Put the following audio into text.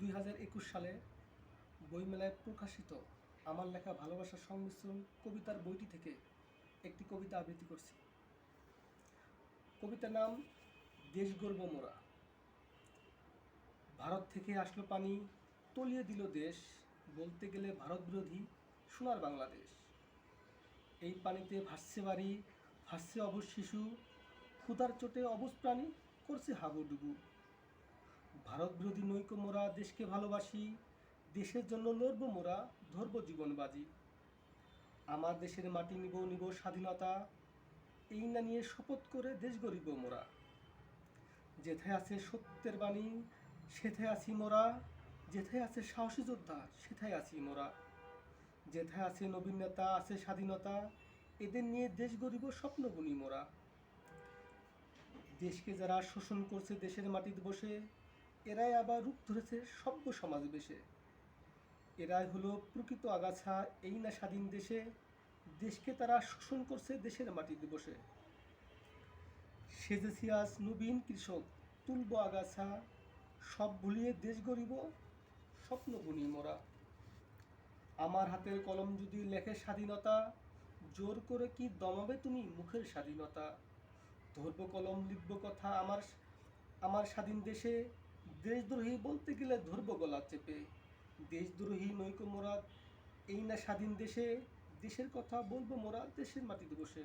দুই হাজার একুশ সালে বইমেলায় প্রকাশিত আমার লেখা ভালোবাসার সংমিশ্রণ কবিতার বইটি থেকে একটি কবিতা আবৃত্তি করছি। কবিতার নাম দেশ গর্ব মোরা। ভারত থেকে আসলো পানি, তলিয়ে দিল দেশ, বলতে গেলে ভারত বিরোধী সোনার বাংলাদেশ। এই পানিতে ভাসছে বাড়ি, ভাসছে অবশ শিশু, ক্ষুধার চোটে অবশ প্রাণী, করছে হাবুডুবু। ভারত বিরোধী নৈক্য মোরা দেশকে ভালোবাসি, দেশের জন্য লড়ব মোরা ধরব জীবনবাজি। আমার দেশের মাটি নিব নিব স্বাধীনতা, এই না নিয়ে শপথ করে দেশ গরিব মোরা। যেথায় আছে সত্যের বাণী, সেথায় আছি মোরা। যেথায় আছে সাহসী যোদ্ধা, সেথায় আছি মোরা। যেথায় আছে নবীন নেতা, আছে স্বাধীনতা, এদের নিয়ে দেশ গরিব স্বপ্ন বুনি মোরা। দেশকে যারা শোষণ করছে, দেশের মাটিতে বসে এরাই আবার রূপ ধরেছে সভ্য সমাজ বেশে। এরাই হলো প্রকৃত আগাছা এই না স্বাধীন দেশে। দেশকে তারা শোষণ করছে দেশের মাটি দিবসে। সেজেছি আজ নবীন কৃষক, তুলব আগাছা। সব ভুলিয়ে দেশ গরিব স্বপ্ন বুনি মোরা। আমার হাতের কলম যদি লেখে স্বাধীনতা, জোর করে কি দমাবে তুমি মুখের স্বাধীনতা? ধরব কলম, লিখব কথা আমার আমার স্বাধীন দেশে। দেশদ্রোহী বলতে গেলে ধরব গলা চেপে। দেশদ্রোহী নৈক মোরা এই না স্বাধীন দেশে। দেশের কথা বলব মোরা দেশের মাটিতে বসে